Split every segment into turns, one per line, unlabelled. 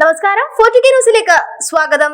നമസ്കാരം ന്യൂസിലേക്ക് സ്വാഗതം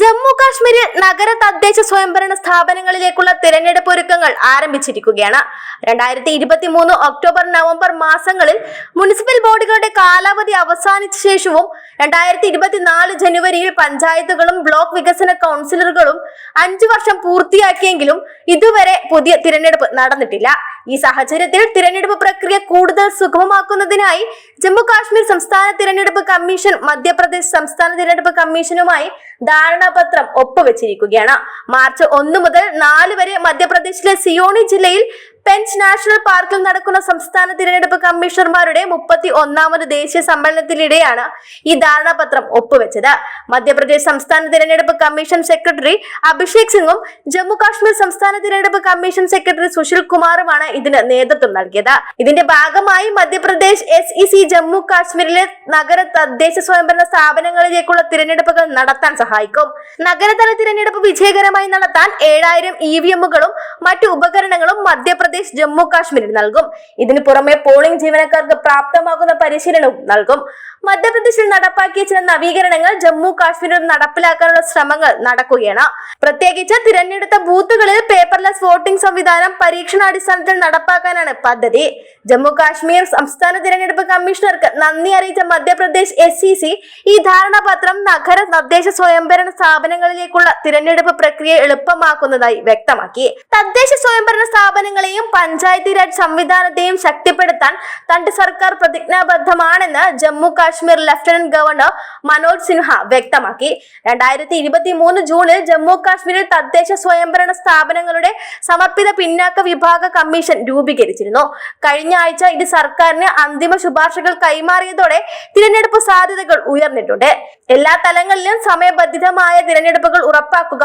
ജമ്മു കാശ്മീരിൽ നഗര തദ്ദേശ സ്വയംഭരണ സ്ഥാപനങ്ങളിലേക്കുള്ള തിരഞ്ഞെടുപ്പ് ഒരുക്കങ്ങൾ ആരംഭിച്ചിരിക്കുകയാണ് രണ്ടായിരത്തി ഇരുപത്തി മൂന്ന് ഒക്ടോബർ നവംബർ മാസങ്ങളിൽ മുനിസിപ്പൽ ബോർഡുകളുടെ കാലാവധി അവസാനിച്ച ശേഷവും രണ്ടായിരത്തി ഇരുപത്തിനാല് ജനുവരിയിൽ പഞ്ചായത്തുകളും ബ്ലോക്ക് വികസന കൗൺസിലറുകളും അഞ്ചു വർഷം പൂർത്തിയാക്കിയെങ്കിലും ഇതുവരെ പുതിയ തിരഞ്ഞെടുപ്പ് നടന്നിട്ടില്ല ഈ സാഹചര്യത്തിൽ തിരഞ്ഞെടുപ്പ് പ്രക്രിയ കൂടുതൽ സുഗമമാക്കുന്നതിനായി ജമ്മു കാശ്മീർ സംസ്ഥാന തിരഞ്ഞെടുപ്പ് കമ്മീഷൻ മധ്യപ്രദേശ് സംസ്ഥാന തിരഞ്ഞെടുപ്പ് കമ്മീഷനുമായി ധാരണാപത്രം ഒപ്പുവെച്ചിരിക്കുകയാണ് മാർച്ച് ഒന്ന് മുതൽ നാല് വരെ മധ്യപ്രദേശിലെ സിയോണി ജില്ലയിൽ പെഞ്ച് നാഷണൽ പാർക്കിൽ നടക്കുന്ന സംസ്ഥാന തിരഞ്ഞെടുപ്പ് കമ്മീഷണർമാരുടെ മുപ്പത്തി ഒന്നാമത് ദേശീയ സമ്മേളനത്തിനിടെയാണ് ഈ ധാരണാപത്രം ഒപ്പുവെച്ചത് മധ്യപ്രദേശ് സംസ്ഥാന തിരഞ്ഞെടുപ്പ് കമ്മീഷൻ സെക്രട്ടറി അഭിഷേക് സിംഗും ജമ്മു കാശ്മീർ സംസ്ഥാന തിരഞ്ഞെടുപ്പ് കമ്മീഷൻ സെക്രട്ടറി സുശീൽ കുമാറുമാണ് ഇതിന് നേതൃത്വം നൽകിയത് ഇതിന്റെ ഭാഗമായി Madhya Pradesh S E e C Jammu കാശ്മീരിലെ നഗര തദ്ദേശ സ്വയംഭരണ സ്ഥാപനങ്ങളിലേക്കുള്ള തിരഞ്ഞെടുപ്പുകൾ നടത്താൻ സഹായിക്കും നഗരതല തിരഞ്ഞെടുപ്പ് വിജയകരമായി നടത്താൻ ഏഴായിരം ഇ വി എമ്മുകളും മറ്റു ഉപകരണങ്ങളും മധ്യപ്രദേശ് പ്രദേശ് ജമ്മു കാശ്മീരിൽ നൽകും ഇതിനു പുറമെ പോളിംഗ് ജീവനക്കാർക്ക് പ്രാപ്തമാകുന്ന പരിശീലനവും നൽകും മധ്യപ്രദേശിൽ നടപ്പാക്കിയ ചില നവീകരണങ്ങൾ ജമ്മു കാശ്മീരിൽ നടപ്പിലാക്കാനുള്ള ശ്രമങ്ങൾ നടക്കുകയാണ് പ്രത്യേകിച്ച് തിരഞ്ഞെടുത്ത ബൂത്തുകളിൽ പേപ്പർലെസ് വോട്ടിംഗ് സംവിധാനം പരീക്ഷണാടിസ്ഥാനത്തിൽ നടപ്പാക്കാനാണ് പദ്ധതി ജമ്മു കാശ്മീർ സംസ്ഥാന തിരഞ്ഞെടുപ്പ് കമ്മീഷണർക്ക് നന്ദി അറിയിച്ച മധ്യപ്രദേശ് എസ് e ഈ ധാരണാപത്രം നഗര തദ്ദേശ സ്വയംഭരണ സ്ഥാപനങ്ങളിലേക്കുള്ള തിരഞ്ഞെടുപ്പ് പ്രക്രിയ എളുപ്പമാക്കുന്നതായി വ്യക്തമാക്കി തദ്ദേശ സ്വയംഭരണ സ്ഥാപനങ്ങളെയും ജില്ലയെയും പഞ്ചായത്തി രാജ് സംവിധാനത്തെയും ശക്തിപ്പെടുത്താൻ തന്റെ സർക്കാർ പ്രതിജ്ഞാബദ്ധമാണെന്ന് ജമ്മു കാശ്മീർ ലഫ്റ്റനന്റ് ഗവർണർ മനോജ് സിൻഹ വ്യക്തമാക്കി രണ്ടായിരത്തി ഇരുപത്തി മൂന്ന് ജൂണിൽ ജമ്മു കാശ്മീരിൽ തദ്ദേശ സ്വയംഭരണ സ്ഥാപനങ്ങളുടെ സമർപ്പിത പിന്നാക്ക വിഭാഗ കമ്മീഷൻ രൂപീകരിച്ചിരുന്നു കഴിഞ്ഞ ആഴ്ച ഇത് സർക്കാരിന് അന്തിമ ശുപാർശകൾ കൈമാറിയതോടെ തിരഞ്ഞെടുപ്പ് സാധ്യതകൾ ഉയർന്നിട്ടുണ്ട് എല്ലാ തലങ്ങളിലും സമയബന്ധിതമായ തിരഞ്ഞെടുപ്പുകൾ ഉറപ്പാക്കുക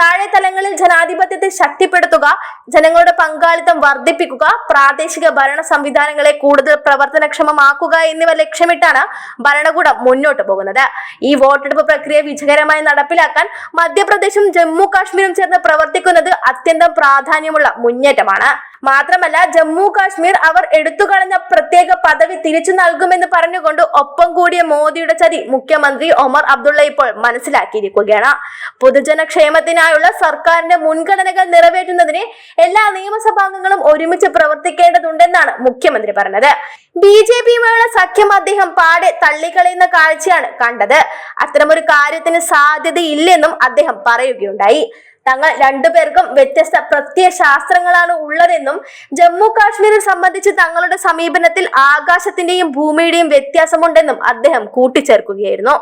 താഴെ തലങ്ങളിൽ ജനാധിപത്യത്തെ ശക്തിപ്പെടുത്തുക ജനങ്ങളുടെ പങ്കാളിത്തം വർദ്ധിപ്പിക്കുക പ്രാദേശിക ഭരണ സംവിധാനങ്ങളെ കൂടുതൽ പ്രവർത്തനക്ഷമമാക്കുക എന്നിവ ലക്ഷ്യമിട്ടാണ് ഭരണകൂടം മുന്നോട്ട് പോകുന്നത് ഈ വോട്ടെടുപ്പ് പ്രക്രിയ വിജയകരമായി നടപ്പിലാക്കാൻ മധ്യപ്രദേശും ജമ്മു കാശ്മീരും ചേർന്ന് പ്രവർത്തിക്കുന്നത് അത്യന്തം പ്രാധാന്യമുള്ള മുന്നേറ്റമാണ് മാത്രമല്ല ജമ്മു കാശ്മീർ അവർ എടുത്തുകളഞ്ഞ പ്രത്യേക പദവി തിരിച്ചു നൽകുമെന്ന് പറഞ്ഞുകൊണ്ട് ഒപ്പം കൂടിയ മോദിയുടെ ചതി മുഖ്യമന്ത്രി ഒമർ അബ്ദുള്ള ഇപ്പോൾ മനസ്സിലാക്കിയിരിക്കുകയാണ് പൊതുജനക്ഷേമത്തിനായുള്ള സർക്കാരിന്റെ മുൻഗണനകൾ നിറവേറ്റുന്നതിന് എല്ലാ നിയമസഭാംഗങ്ങളും ഒരുമിച്ച് പ്രവർത്തിക്കേണ്ടതുണ്ടെന്നാണ് മുഖ്യമന്ത്രി പറഞ്ഞത് ബി ജെ പിയുമായുള്ള സഖ്യം അദ്ദേഹം പാടെ തള്ളിക്കളയുന്ന കാഴ്ചയാണ് കണ്ടത് അത്തരമൊരു കാര്യത്തിന് സാധ്യതയില്ലെന്നും അദ്ദേഹം പറയുകയുണ്ടായി തങ്ങൾ രണ്ടുപേർക്കും വ്യത്യസ്ത പ്രത്യേക ശാസ്ത്രങ്ങളാണ് ഉള്ളതെന്നും ജമ്മു കാശ്മീരിൽ സംബന്ധിച്ച് തങ്ങളുടെ സമീപനത്തിൽ ആകാശത്തിന്റെയും ഭൂമിയുടെയും വ്യത്യാസമുണ്ടെന്നും അദ്ദേഹം കൂട്ടിച്ചേർക്കുകയായിരുന്നു